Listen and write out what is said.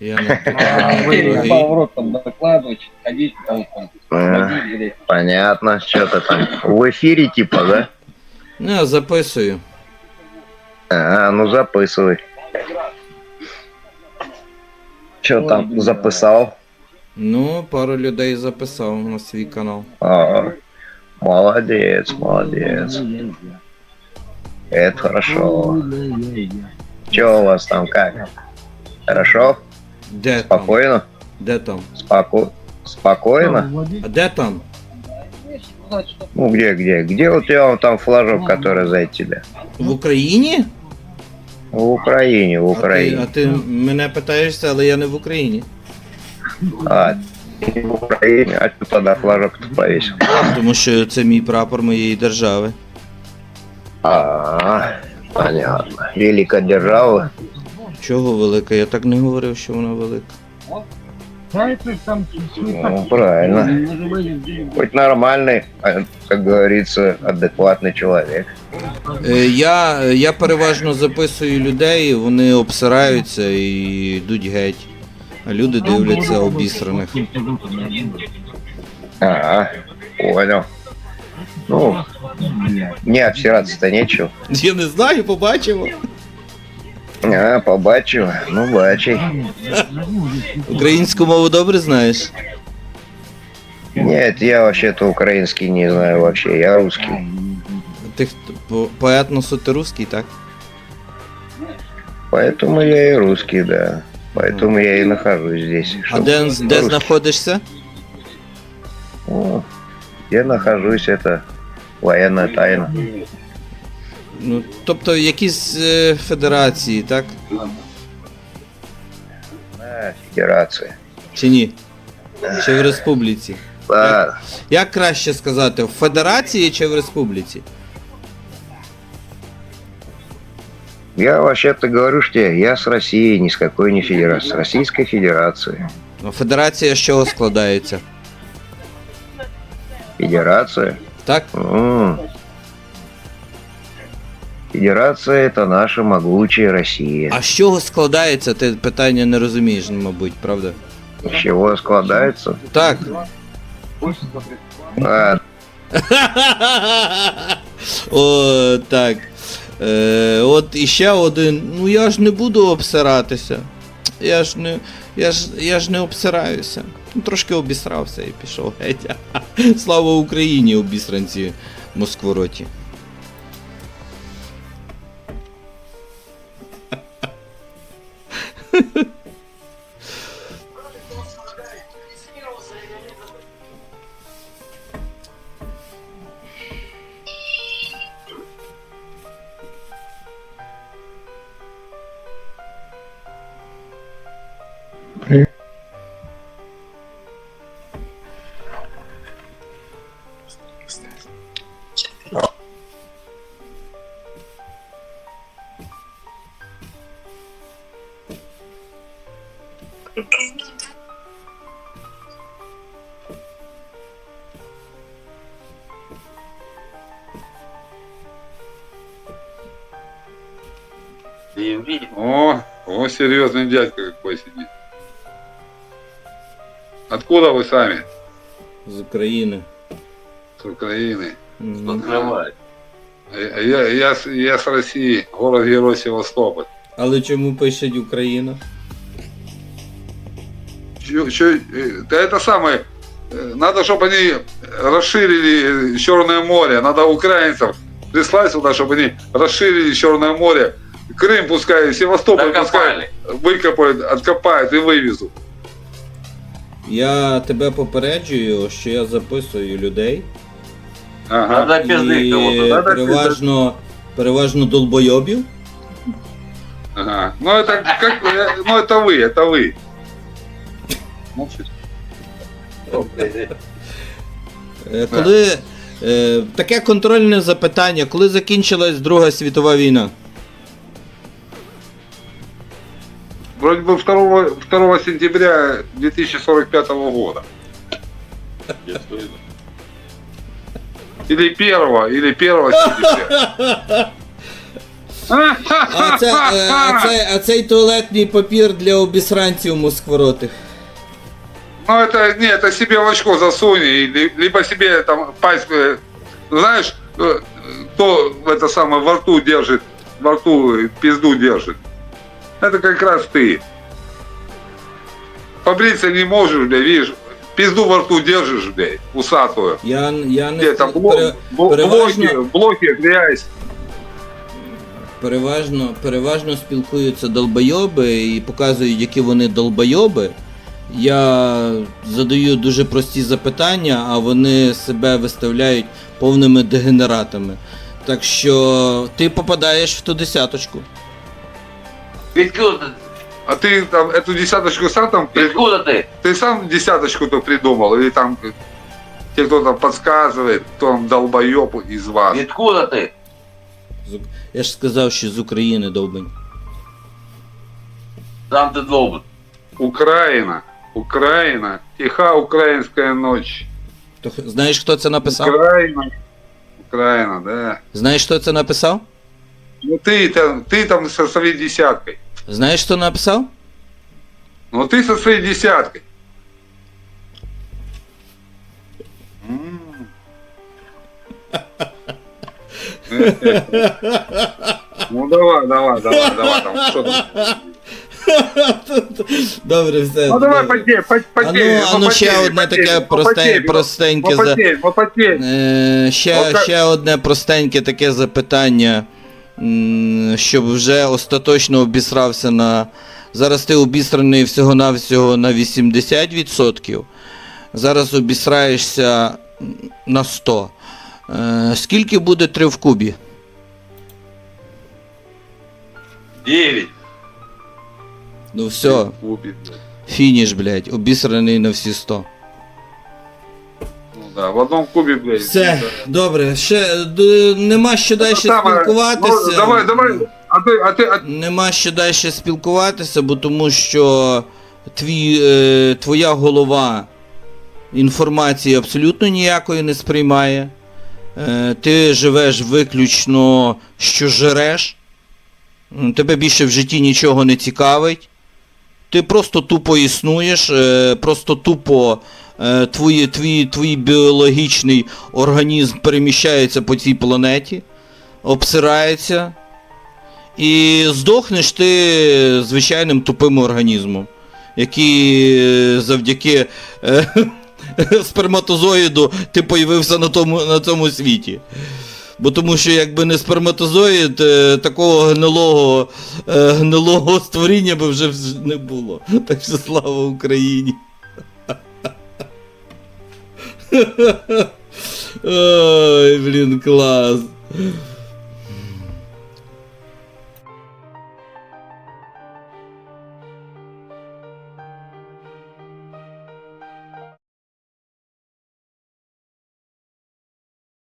Я докладывать, ходить там, блядь. понятно, что-то там. В эфире типа, да? Не, записую. А, ну записывай. Что там записал? Ну, пару людей записав на свій канал. А, молодец, молодец. Это хорошо. Че у вас там как? Хорошо? Де там? Спокойно? Де там? Споко... Спокойно? А де там? Ну где, где? Где у тебя вон там флажок, который за тебя? В Україні? В Украине, в А ти, а Украине. ти мене питаєшся, але я не в Україні. А, ты в Украине, а ты тогда флажок-то повесил? Тому що це мій прапор моєї держави. А, понятно. Великая держава. Чого велика? Я так не говорив, що вона велика. Ну, правильно. Хоть нормальный, а, как говорится, адекватный человек. Е, Я, я переважно записую людей, вони обсираються і йдуть геть. А люди дивляться обісраних. А, понял. Ну, не обсираться-то нечего. Я не знаю, побачимо. А, побачив, ну бачи. Українську мову добре знаєш? Нет, я вообще-то украинский не знаю вообще, я русский. Ти по, по етносу ти русський, так? Поэтому я и русский, да. Поэтому я и нахожусь здесь. А чтоб де, де русский. знаходишся? О, Я нахожусь, это военная тайна. Ну, тобто якісь е, федерації, так? На федерации. Чи ні? Чи в республіці? Да, Як краще сказати, в федерації чи в республіці? я вообще-то говорю, что я с России, ни с какой не федерации, с Российской Федерации. А Федерація з чого складається? Федерация? Так? М. Федерация это наша могучая Россия. А з чого складається? Ти питання не розумієш, мабуть, правда? Из чего складается? Так. А, О, так. Е, от іще один. Ну я ж не буду обсиратися. Я ж не. Я ж, я ж не обсираюся. Ну, трошки обісрався і пішов геть. Слава Україні, обісранці Москвороті. О, о, серьезный дядька какой сидит. Откуда вы сами? З України. С Украины. Мгм. А Я, я, с- я с России, город-герой Севастополь. Але чому пишуть Україна? Чё- чё, э, да это самое, э, надо, чтобы они расширили Черное море, надо украинцев прислать сюда, чтобы они расширили Черное море. Крым пускай, Севастополь пускай выкопают, откопают и вывезут. Я тебе попереджую, що я записую людей. Ага. Надо пизды І кого-то. Надо переважно, переважно долбойобів. Ага. Ну это как, э, ну это вы, это вы. Молчите. Е, Коли е, таке контрольне запитання, коли закінчилась Друга світова війна? Вроде бы 2, 2 сентября 2045 года. Или 1, или 1 сентября. А, це, е, а, цей, а цей туалетний папір для обісранців москворотих. Ну это, не, это себе в очко засунь, и ли- либо себе там пасть, э, знаешь, э, кто это самое во рту держит, во рту э, пизду держит. Это как раз ты. Побриться не можешь, бля, видишь, пизду во рту держишь, блядь, усатую. Я, я не Где там пере- блоки, блоки, грязь. переважно, переважно спілкуються долбойоби і показують, які вони долбойоби. Я задаю дуже прості запитання, а вони себе виставляють повними дегенератами. Так що ти попадаєш в ту десяточку. Откуда ты? А ты там эту десяточку сам там, при- Откуда ты? ты сам десяточку-то придумал, или там э, тебе кто-то подсказывает, кто там долбоеб из вас? Откуда ты? З Ук- Я ж сказав, що з України довбень. Сам ты долбан. Украина, Украина, тиха украинская ночь. То х- знаєш, хто це написав? Украина, Украина, да. Знаєш, хто це написав? Ну ты там, ты там со своей десяткой. Знаєш, хто написав? Ну ты со своей десяткой. М. Ну давай, давай, давай, давай, там что там. Добре, все. Ну давай добре. потей, потей, А ну, а ну ще одне таке просте, простеньке за... Попотей, попотей. Е, ще, Ока- ще одне простеньке таке запитання, м, щоб вже остаточно обісрався на. Зараз ти обісраний всього-навсього на 80%. Зараз обісраєшся на 100. Е, скільки буде 3 в кубі? Девять. Ну все, фініш, блядь, обісраний на всі 100. Да, в одном кубе, блядь. Все, добре, ще д- нема що далі спілкуватися. ну, давай, давай. А ты, а ты, а Нема що далі спілкуватися, бо тому що твій, е, твоя голова інформації абсолютно ніякої не сприймає. Е, ти живеш виключно, що жереш. М, Тебе більше в житті нічого не цікавить. Ти просто тупо існуєш, е, просто тупо е, твої, твій, твій біологічний організм переміщається по цій планеті, обсирається. І здохнеш ти звичайним тупим організмом, який е, завдяки е, сперматозоїду ти появився на тому, на цьому світі. Бо тому що якби не сперматозоїд, е, такого гнилого, гнилого створіння би вже не було. Так що слава Україні. Ой, блин, клас.